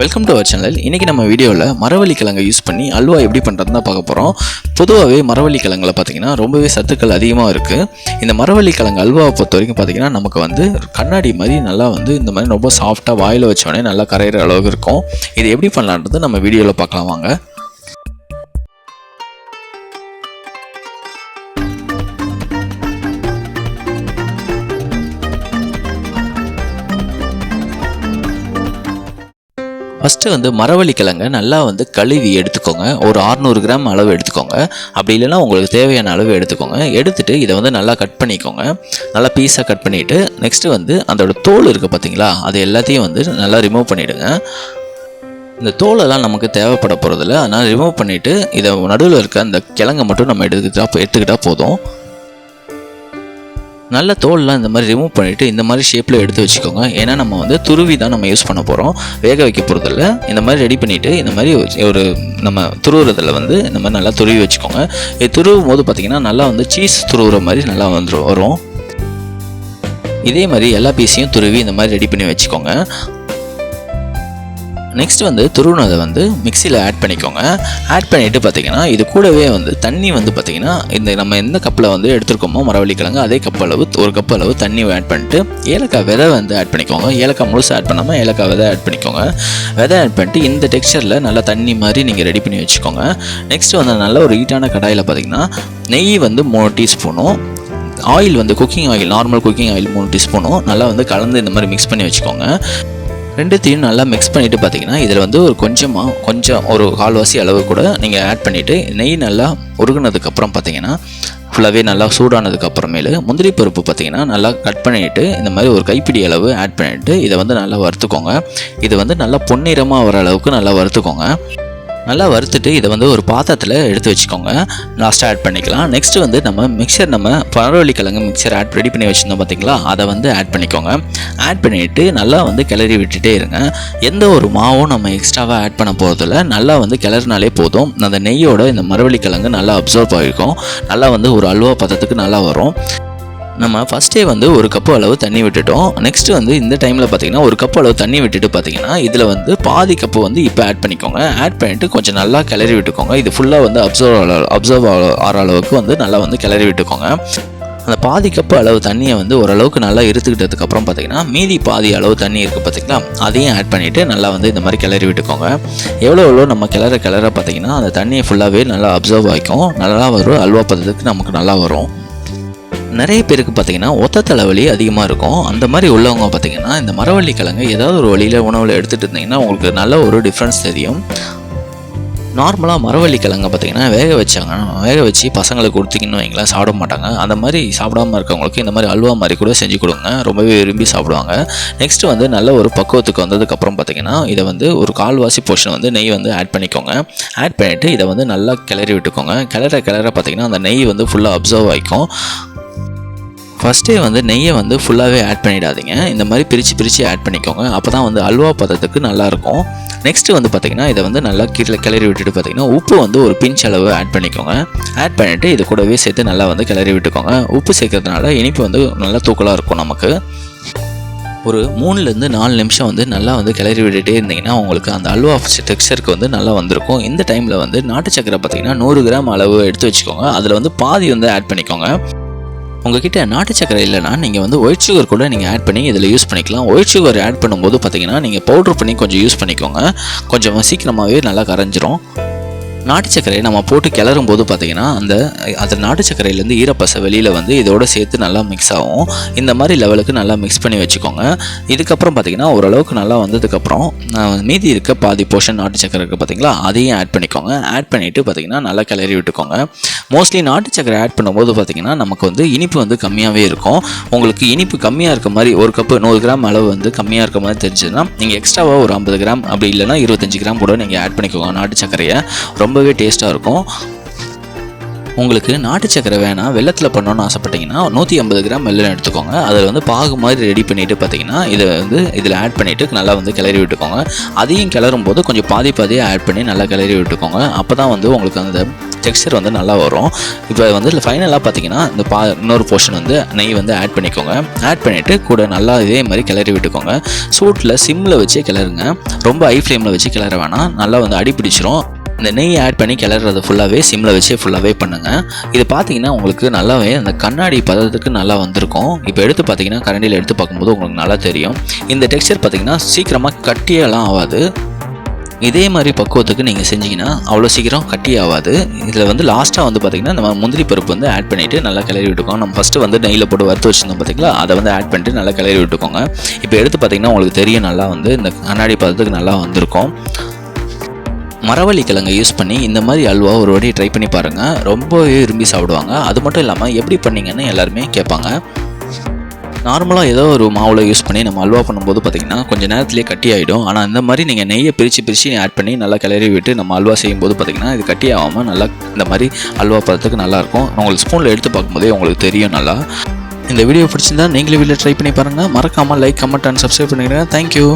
Welcome to our channel இன்றைக்கி நம்ம வீடியோவில் மரவள்ளி கிழங்கை யூஸ் பண்ணி அல்வா எப்படி பண்ணுறதுன்னு தான் பார்க்க போகிறோம் பொதுவாகவே மரவள்ளி கிழங்குல பார்த்திங்கன்னா ரொம்பவே சத்துக்கள் அதிகமாக இருக்குது இந்த மரவள்ளி கிழங்கு அல்வாவை பொறுத்த வரைக்கும் பார்த்தீங்கன்னா நமக்கு வந்து கண்ணாடி மாதிரி நல்லா வந்து இந்த மாதிரி ரொம்ப சாஃப்டாக வாயில் வச்சோடனே நல்லா கரையிற அளவுக்கு இருக்கும். இது எப்படி பண்ணலான்றது நம்ம வீடியோவில் பார்க்கலாம் வாங்க. ஃபஸ்ட்டு வந்து மரவள்ளி கிழங்கை நல்லா வந்து கழுவி எடுத்துக்கோங்க. ஒரு 600 கிராம் அளவு எடுத்துக்கோங்க. அப்படி இல்லைன்னா உங்களுக்கு தேவையான அளவு எடுத்துக்கோங்க. எடுத்துகிட்டு இதை வந்து நல்லா கட் பண்ணிக்கோங்க. நல்லா பீஸாக கட் பண்ணிவிட்டு நெக்ஸ்ட்டு வந்து அதோட தோல் இருக்குது பார்த்தீங்களா அது எல்லாத்தையும் வந்து நல்லா ரிமூவ் பண்ணிவிடுங்க இந்த தோலெல்லாம் நமக்கு தேவைப்பட போகிறதில்ல அதனால் ரிமூவ் பண்ணிவிட்டு இதை நடுவில் இருக்க அந்த கிழங்கை மட்டும் நம்ம எடுத்துக்கிட்டா எடுத்துக்கிட்டால் போதும். நல்ல தோல்லாம் இந்த மாதிரி ரிமூவ் பண்ணிவிட்டு இந்த மாதிரி ஷேப்பில் எடுத்து வச்சுக்கோங்க. ஏன்னா நம்ம வந்து துருவி தான் நம்ம யூஸ் பண்ண போகிறோம் வேக வைக்க போகிறதில்ல இந்த மாதிரி ரெடி பண்ணிவிட்டு இந்த மாதிரி ஒரு நம்ம துருவுறதில் வந்து இந்த மாதிரி நல்லா துருவி வச்சுக்கோங்க. இது துருவும் போது பார்த்திங்கன்னா நல்லா வந்து சீஸ் துருவுற மாதிரி நல்லா வந்துடும் வரும். இதே மாதிரி எல்லா பீஸையும் துருவி இந்த மாதிரி ரெடி பண்ணி வச்சுக்கோங்க. நெக்ஸ்ட் வந்து துருவினதை வந்து மிக்சியில் ஆட் பண்ணிக்கோங்க. ஆட் பண்ணிவிட்டு பார்த்தீங்கன்னா இது கூடவே வந்து தண்ணி வந்து பார்த்திங்கன்னா இந்த நம்ம எந்த கப்பில் வந்து எடுத்துருக்கோமோ மரவள்ளி கிழங்கு அதே கப் அளவு ஒரு கப் அளவு தண்ணி ஆட் பண்ணிட்டு ஏலக்காய் விதை வந்து ஆட் பண்ணிக்கோங்க. ஏலக்காய் முழுசாக ஆட் பண்ணாமல் ஏலக்காய் விதை ஆட் பண்ணிக்கோங்க. விதை ஆட் பண்ணிட்டு இந்த டெக்ஸ்சரில் நல்லா தண்ணி மாதிரி நீங்கள் ரெடி பண்ணி வச்சுக்கோங்க. நெக்ஸ்ட் வந்து நல்ல ஒரு ஹீட்டான கடாயில் பார்த்தீங்கன்னா நெய் வந்து மூணு டீஸ்பூனும் ஆயில் வந்து cooking oil normal cooking oil மூணு டீஸ்பூனும் நல்லா வந்து கலந்து இந்த மாதிரி மிக்ஸ் பண்ணி வச்சுக்கோங்க. ரெண்டுத்தையும் நல்லா மிக்ஸ் பண்ணிவிட்டு பார்த்தீங்கன்னா இதில் வந்து ஒரு கொஞ்சமாக கொஞ்சம் ஒரு கால்வாசி அளவு கூட நீங்கள் ஆட் பண்ணிவிட்டு நெய் நல்லா உருகுனதுக்கப்புறம் பார்த்தீங்கன்னா ஃபுல்லாகவே நல்லா சூடானதுக்கப்புறமேலு முந்திரி பருப்பு பார்த்தீங்கன்னா நல்லா கட் பண்ணிவிட்டு இந்த மாதிரி ஒரு கைப்பிடி அளவு ஆட் பண்ணிவிட்டு இதை வந்து நல்லா வறுத்துக்கோங்க. இது வந்து நல்லா பொன்னிறமாக வர அளவுக்கு நல்லா வறுத்துக்கோங்க. நல்லா வறுத்துட்டு இதை வந்து ஒரு பாத்திரத்தில் எடுத்து வச்சுக்கோங்க. லாஸ்ட்டாக ஆட் பண்ணிக்கலாம். நெக்ஸ்ட் வந்து நம்ம மிக்சர் நம்ம பரவள்ளி கிழங்கு மிக்சர் ஆட் ரெடி பண்ணி வச்சுருந்தோம் பார்த்தீங்களா அதை வந்து ஆட் பண்ணிக்கோங்க. ஆட் பண்ணிவிட்டு நல்லா வந்து கிளறி விட்டுட்டே இருங்க. எந்த ஒரு மாவும் நம்ம எக்ஸ்ட்ராவாக ஆட் பண்ண போகிறதில்ல நல்லா வந்து கிளறினாலே போதும். அந்த நெய்யோட இந்த மரவள்ளி கிழங்கு நல்லா அப்சர்வ் ஆகிருக்கும். நல்லா வந்து ஒரு அல்வா பதத்துக்கு நல்லா வரும். நம்ம ஃபஸ்ட்டே வந்து ஒரு கப்பு அளவு தண்ணி விட்டுட்டோம். நெக்ஸ்ட் வந்து இந்த டைமில் பார்த்தீங்கன்னா ஒரு கப்பு அளவு தண்ணி விட்டுட்டு பார்த்தீங்கன்னா இதில் வந்து பாதி கப்பு வந்து இப்போ ஆட் பண்ணிக்கோங்க. ஆட் பண்ணிவிட்டு கொஞ்சம் நல்லா கிளறி விட்டுக்கோங்க. இது ஃபுல்லாக வந்து அப்சர்வ் அப்சர்வ் ஆகிற அளவுக்கு வந்து நல்லா வந்து கிளறி விட்டுக்கோங்க. அந்த பாதி கப்பு அளவு தண்ணியை வந்து ஓரளவுக்கு நல்லா இருத்துக்கிட்டதுக்கப்புறம் பார்த்தீங்கன்னா மீதி பாதி அளவு தண்ணி இருக்குது பார்த்தீங்களா அதையும் ஆட் பண்ணிவிட்டு நல்லா வந்து இந்த மாதிரி கிளறி விட்டுக்கோங்க. எவ்வளோ எவ்வளோ நம்ம கிளற கிளற பார்த்தீங்கன்னா அந்த தண்ணியை ஃபுல்லாகவே நல்லா அப்சர்வ் ஆகிக்கும். நல்லா வரும் அல்வா பதத்துக்கு நமக்கு நல்லா வரும். நிறைய பேருக்கு பார்த்தீங்கன்னா ஒத்த தலைவலி அதிகமாக இருக்கும். அந்த மாதிரி உள்ளவங்க பார்த்தீங்கன்னா இந்த மரவள்ளி கிழங்கு ஏதாவது ஒரு வழியில் உணவில் எடுத்துகிட்டு இருந்தீங்கன்னா உங்களுக்கு நல்ல ஒரு டிஃப்ரென்ஸ் தெரியும். நார்மலாக மரவள்ளி கிழங்க பார்த்தீங்கன்னா வேக வச்சாங்க. வேக வச்சு பசங்களுக்கு கொடுத்தீங்கன்னு வைங்களேன் சாப்பிட மாட்டாங்க. அந்த மாதிரி சாப்பிடாம இருக்கவங்களுக்கு இந்த மாதிரி அல்வா மாதிரி கூட செஞ்சு கொடுங்க. ரொம்பவே விரும்பி சாப்பிடுவாங்க. நெக்ஸ்ட் வந்து நல்ல ஒரு பக்குவத்துக்கு வந்ததுக்கப்புறம் பார்த்தீங்கன்னா இதை வந்து ஒரு கால்வாசி போர்ஷன் வந்து நெய் வந்து ஆட் பண்ணிக்கோங்க. ஆட் பண்ணிவிட்டு இதை வந்து நல்லா கிளறி விட்டுக்கோங்க. கிளற கிளற பார்த்தீங்கன்னா அந்த நெய் வந்து ஃபுல்லாக அப்சர்வ் ஆகிக்கும் ஃபஸ்ட்டே வந்து நெய்யை வந்து ஃபுல்லாகவே ஆட் பண்ணிடாதீங்க. இந்த மாதிரி பிரித்து பிரித்து ஆட் பண்ணிக்கோங்க. அப்போ தான் வந்து அல்வா பதத்துக்கு நல்லாயிருக்கும். நெக்ஸ்ட்டு வந்து பார்த்திங்கன்னா இதை வந்து நல்லா கீழே கிளறி விட்டுட்டு பார்த்திங்கன்னா உப்பு வந்து ஒரு பிஞ்ச் அளவு ஆட் பண்ணிக்கோங்க. ஆட் பண்ணிவிட்டு இது கூடவே சேர்த்து நல்லா வந்து கிளறி விட்டுக்கோங்க. உப்பு சேர்க்கறதுனால இனிப்பு வந்து நல்லா தூக்கலாக இருக்கும் நமக்கு. ஒரு மூணுலேருந்து நாலு நிமிஷம் வந்து நல்லா வந்து கிளறி விட்டுட்டே இருந்தீங்கன்னா உங்களுக்கு அந்த அல்வா டெக்ஸ்டருக்கு வந்து நல்லா வந்திருக்கும். இந்த டைமில் வந்து நாட்டு சக்கரை பார்த்திங்கன்னா நூறு கிராம் அளவு எடுத்து வச்சுக்கோங்க. அதில் வந்து பாதி வந்து ஆட் பண்ணிக்கோங்க. உங்ககிட்ட நாட்டு சக்கரை இல்லைனா நீங்கள் வந்து ஒயிட் சுகர் கூட நீங்கள் ஆட் பண்ணி இதில் யூஸ் பண்ணிக்கலாம். ஒயிட் சுகர் ஆட் பண்ணும்போது பார்த்தீங்கன்னா நீங்கள் பவுட்ரு பண்ணி கொஞ்சம் யூஸ் பண்ணிக்கோங்க. கொஞ்சம் சீக்கிரமாகவே நல்லா கரைஞ்சிரும். நாட்டு சர்க்கரையை நம்ம போட்டு கிளறும் போது பார்த்தீங்கன்னா அந்த அந்த நாட்டு சர்க்கரையிலேருந்து ஈரப்பசை வெளியில் வந்து இதோட சேர்த்து நல்லா மிக்ஸ் ஆகும். இந்த மாதிரி லெவலுக்கு நல்லா மிக்ஸ் பண்ணி வச்சுக்கோங்க. இதுக்கப்புறம் பார்த்தீங்கன்னா ஓரளவுக்கு நல்லா வந்ததுக்கப்புறம் மீதி இருக்க பாதி போர்ஷன் நாட்டு சக்கரை இருக்குது பார்த்தீங்களா அதையும் ஆட் பண்ணிக்கோங்க. ஆட் பண்ணிவிட்டு பார்த்தீங்கன்னா நல்லா கிளறி விட்டுக்கோங்க. மோஸ்ட்லி நாட்டு சக்கரை ஆட் பண்ணும்போது பார்த்தீங்கன்னா நமக்கு வந்து இனிப்பு வந்து கம்மியாகவே இருக்கும். உங்களுக்கு இனிப்பு கம்மியாக இருக்க மாதிரி ஒரு கப்பு நூறு கிராம் அளவு வந்து கம்மியாக இருக்க மாதிரி தெரிஞ்சதுன்னா நீங்கள் எக்ஸ்ட்ராவாக ஒரு ஐம்பது கிராம் அப்படி இல்லைன்னா இருபத்தஞ்சு கிராம் கூட நீங்கள் ஆட் பண்ணிக்கோங்க நாட்டு சக்கரையை ரொம்ப ரொம்பவே டேஸ்ட்டாக இருக்கும். உங்களுக்கு நாட்டு சக்கரை வேணாம் வெள்ளத்தில் பண்ணணும்னு ஆசைப்பட்டீங்கன்னா நூற்றி ஐம்பது கிராம் வெள்ளம் எடுத்துக்கோங்க. அதில் வந்து பாகு மாதிரி ரெடி பண்ணிவிட்டு பார்த்தீங்கன்னா இதை வந்து இதில் ஆட் பண்ணிவிட்டு நல்லா வந்து கிளறி விட்டுக்கோங்க. அதையும் கிளறும் போது கொஞ்சம் பாதி பாதியாக ஆட் பண்ணி நல்லா கிளறி விட்டுக்கோங்க. அப்போ தான் வந்து உங்களுக்கு அந்த டெக்ஸ்சர் வந்து நல்லா வரும். இப்போ வந்து ஃபைனலாக பார்த்தீங்கன்னா இந்த பா இன்னொரு போர்ஷன் வந்து நெய் வந்து ஆட் பண்ணிக்கோங்க. ஆட் பண்ணிவிட்டு கூட நல்லா இதே மாதிரி கிளறி விட்டுக்கோங்க. சூட்டில் சிம்மில் வச்சே கிளறுங்க. ரொம்ப ஹை ஃப்ளேமில் வச்சு கிளற வேணாம். நல்லா வந்து அடி பிடிச்சிரும் இந்த நெய் ஆட் பண்ணி கிளறது ஃபுல்லாகவே சிம்மில் வச்சு ஃபுல்லாகவே பண்ணுங்கள் இது பார்த்தீங்கன்னா உங்களுக்கு நல்லாவே அந்த கண்ணாடி பதத்துக்கு நல்லா வந்திருக்கும். இப்போ எடுத்து பார்த்தீங்கன்னா கரண்டியில் எடுத்து பார்க்கும்போது உங்களுக்கு நல்லா தெரியும். இந்த டெக்ஸ்சர் பார்த்தீங்கன்னா சீக்கிரமாக கட்டியெல்லாம் ஆகாது. இதே மாதிரி பக்குவத்துக்கு நீங்கள் செஞ்சீங்கன்னா அவ்வளோ சீக்கிரம் கட்டி ஆகாது. இதில் வந்து லாஸ்ட்டாக வந்து பார்த்திங்கன்னா நம்ம முந்திரி பருப்பு வந்து ஆட் பண்ணிவிட்டு நல்லா கிளறி விட்டுக்கோங்க. நம்ம ஃபஸ்ட்டு வந்து நெய்யில் போட்டு வறுத்து வச்சுருந்தோம் பார்த்தீங்களா அதை வந்து ஆட் பண்ணிட்டு நல்லா கிளறி விட்டுக்கோங்க. இப்போ எடுத்து பார்த்திங்கன்னா உங்களுக்கு தெரியும் நல்லா வந்து இந்த கண்ணாடி பதத்துக்கு நல்லா வந்திருக்கும். மரவள்ளி கிழங்கை யூஸ் பண்ணி இந்த மாதிரி அல்வா ஒரு வாட்டி ட்ரை பண்ணி பாருங்கள் ரொம்பவே விரும்பி சாப்பிடுவாங்க. அது மட்டும் இல்லாமல் எப்படி பண்ணீங்கன்னு எல்லாருமே கேட்பாங்க. நார்மலாக ஏதோ ஒரு மாவில் யூஸ் பண்ணி நம்ம அல்வா பண்ணும்போது பார்த்திங்கன்னா கொஞ்சம் நேரத்துலேயே கட்டி ஆகிடும் ஆனால் இந்த மாதிரி நீங்கள் நெய்யை பிரித்து பிரித்து ஆட் பண்ணி நல்லா கிளறி விட்டு நம்ம அல்வா செய்யும்போது பார்த்திங்கன்னா இது கட்டி ஆகாமல் நல்லா இந்த மாதிரி அல்வா பதத்துக்கு நல்லாயிருக்கும் உங்களுக்கு ஸ்பூனில் எடுத்து பார்க்கும்போதே உங்களுக்கு தெரியும் நல்லா. இந்த வீடியோ பிடிச்சிருந்தா நீங்களே வீட்டில் ட்ரை பண்ணி பாருங்கள் மறக்காமல் லைக் கமெண்ட் அண்ட் சப்ஸ்கிரைப் பண்ணிடுங்க. Thank you